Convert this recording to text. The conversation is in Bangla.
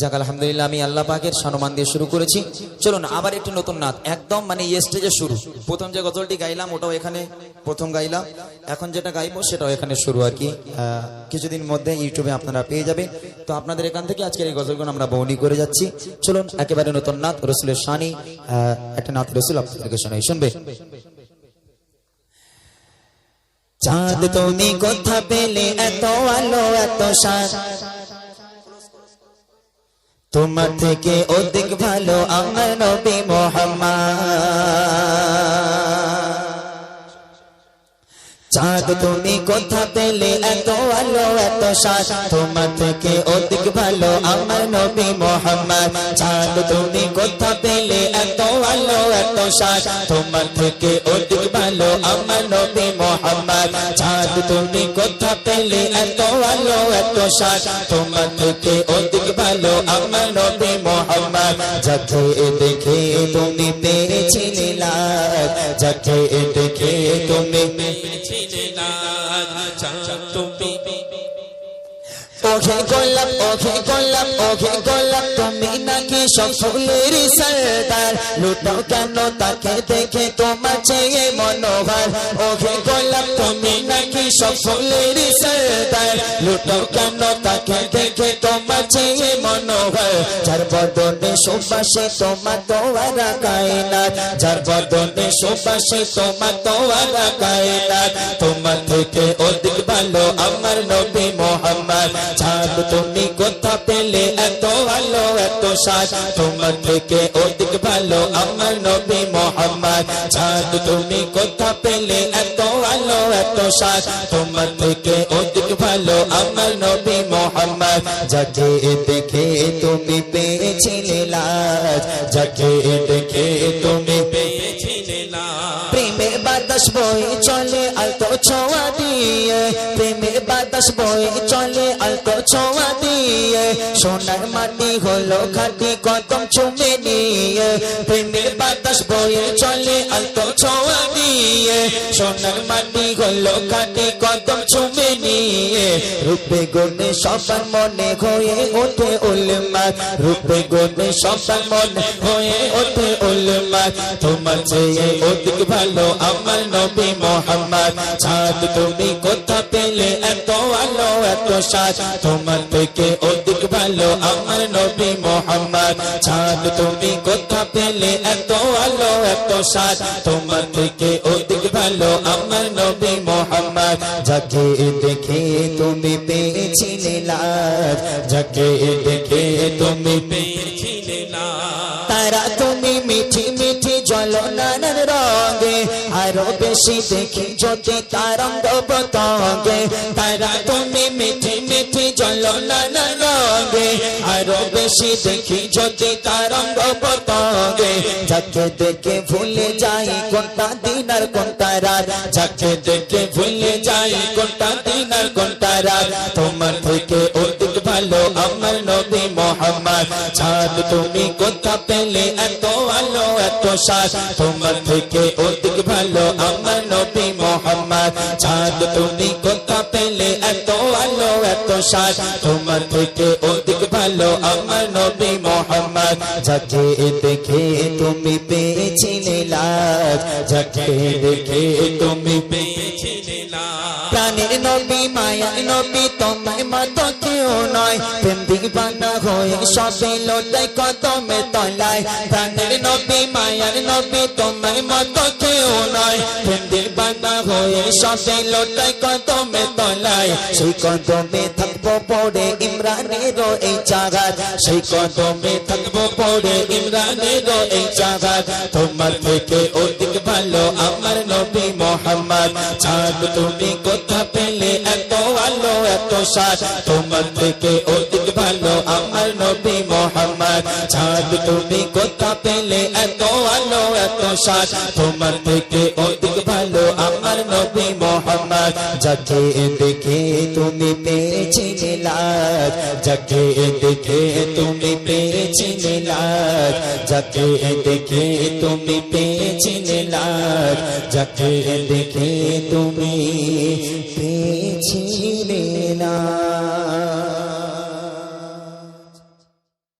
যাক আলহামদুলিল্লাহ আমি আল্লাহ পাকের সম্মান দিয়ে শুরু করেছি। চলুন আবার একটি নতুন নাচ। একদম মানে এই স্টেজে শুরু। প্রথম যে গজলটি গাইলাম ওটাও এখানে প্রথম গাইলাম। এখন যেটা গাইবো সেটাও এখানে শুরু আর কি। কিছুদিন মধ্যে ইউটিউবে আপনারা পেয়ে যাবেন। তো আপনাদের এখান থেকে আজকের এই গজলগুলো আমরা বৌনি করে যাচ্ছি। চলুন একেবারে নতুন নাথ রসুলের আহ, একটা নাথ রসুল আপনাদেরকে শোনাই। শুনবে? চাঁদ তুমি কোথা পেলে এত আলো এত সার। তোমার থেকে অধিক ভালো আমার নবী মোহাম্মদ। চাঁদ তুমি কোথা পেলে? এত আলো, এত সাত। তোমার থেকে অধিক ভালো আমার নবী মোহাম্মদ। চাঁদ তুমি কোথা পেলে? এত আলো, এত সাত। তোমার থেকে অধিক ভালো আমার নবী মোহাম্মদ। তুমি কোথা পেলে? এত আলো, এত সার। তোমার থেকে অধিক ভালো আমার নবী মোহাম্মদ। যাকে দেখে তুমি পেয়েছিলে লাভ যাকে দেখে তুমি ওখে গোলাপ ওখে গোলাপ ওখে গোলাপ তুমি নাকি সব ফুলের সরদার? লুটাও কেন তাকে দেখে তোমার চেয়ে মনোভার ওখে গোলাপ তুমি নাকি সব সরদার? লুটাও কেন তাকে দেখে তোমার চেয়ে মনোভার যার বদনে সুবাসে তোমার তোয়ারা কায়নাত। যার বদনে সুবাসে তোমার তোয়ারা কায়নাত। তোমার থেকে অধিক ভালো আমার নবী মোহাম্মদ। চাঁদ তুমি কোথা পেলে এত ভালো এত সাজ তোমার থেকে অধিক ভালো আমার নবী মোহাম্মদ চাঁদ তুমি কোথা পেলে এত ভালো এত সাজ তোমার থেকে অধিক ভালো আমার নবী মোহাম্মদ যাকে দেখে তুমি পেয়েছিলে লাজ যাকে দেখে তুমি প্রেমের বাতাস বয়ে চলে আলতো ছোঁয়া দিয়ে প্রেমের বাতাস বয়ে চলে আলতো ছোঁয়া দিয়ে। সোনার মাটি হলো খাটি কদম চুমে নিয়ে প্রেমের বাতাস বয়ে চলে আলতো ছোঁয়া দিয়ে। সোনার মাটি হলো খাটি কদম চুমে নিয়ে রূপে গুণে সবার মনে হয়ে ওঠে উলমাত রূপে গুণে সবার মনে হয়ে ওঠে উলমাত তোমার চেয়ে অধিক ভালো আমার নবী মোহাম্মদ। চাঁদ তুমি কোথা পেলে এত আলো, এত সাজ? তোমার থেকে অধিক ভালো আমার নবী মোহাম্মদ। চাঁদ তুমি কোথা পেলে এত আলো, এত সাজ? তোমার থেকে অধিক ভালো আমার নবী মোহাম্মদ। যাকে দেখে তুমি পেয়েছিলে যাকে দেখে তুমি পেয়েছিলে তারা তুমি মিঠি মিঠি জলনার রঙে আরও বেশি দেখি যদি তারঙ্গ পতঙ্গে তারা তুমি মিঠি মিঠি জলনার রঙে আরও বেশি দেখি যদি তারঙ্গ পতঙ্গে যাকে দেখে ভুলে যাই কোনটা দিন আর কোনটা রাত যাকে দেখে ভুলে যাই কোনটা দিন আর কোনটা রাত তোমার থেকে আমার নবী মোহাম্মদ চাঁদ তুমি কোথা পেলে? এত আলো, এত সাজ তোমার থেকে অধিক ভালো আমার নবী মোহাম্মদ চাঁদ তুমি কোথা পেলে? এত আলো, এত সাজ তোমার থেকে অধিক ভালো আমার নবী মোহাম্মদ, যাকে দেখে তুমি পেয়েছিলে লাজ, যাকে দেখে তুমি পেয়েছিলে প্রাণের নবী মায়ার নবী, তোমায় মত কেউ নয়। প্রেম দিবানা হয়ে সবে লোটাই কদমে তলায়। প্রাণের নবী, মায়ার নবী, তোমায় মত কেউ নয়। প্রেম দিবানা হয়ে সবে লোটাই কদমে তলায়। সেই কদমে থাকব পড়ে ইমরানেরও এই জাগাত সেই কদমে থাকব পড়ে ইমরানেরও এই জাগাত তোমার থেকে অধিক ভালো আমার নবী মোহাম্মদ। চাঁদ তুমি কোথা পেলে এত আলো, এত সাজ তোমার থেকে অধিক ভালো, আমার নবী মোহাম্মদ। চাঁদ তুমি কোথা পেলে এত আলো, এত সাজ তোমার থেকে অধিক আমার নবী মোহাম্মদ যাকে দেখে তুমি পেয়েছিলে লাজ যাকে দেখে তুমি পেয়েছিলে লাজ যাকে দেখে তুমি পেয়েছিলে লাজ যাকে দেখে তুমি পেয়েছিলে লাজ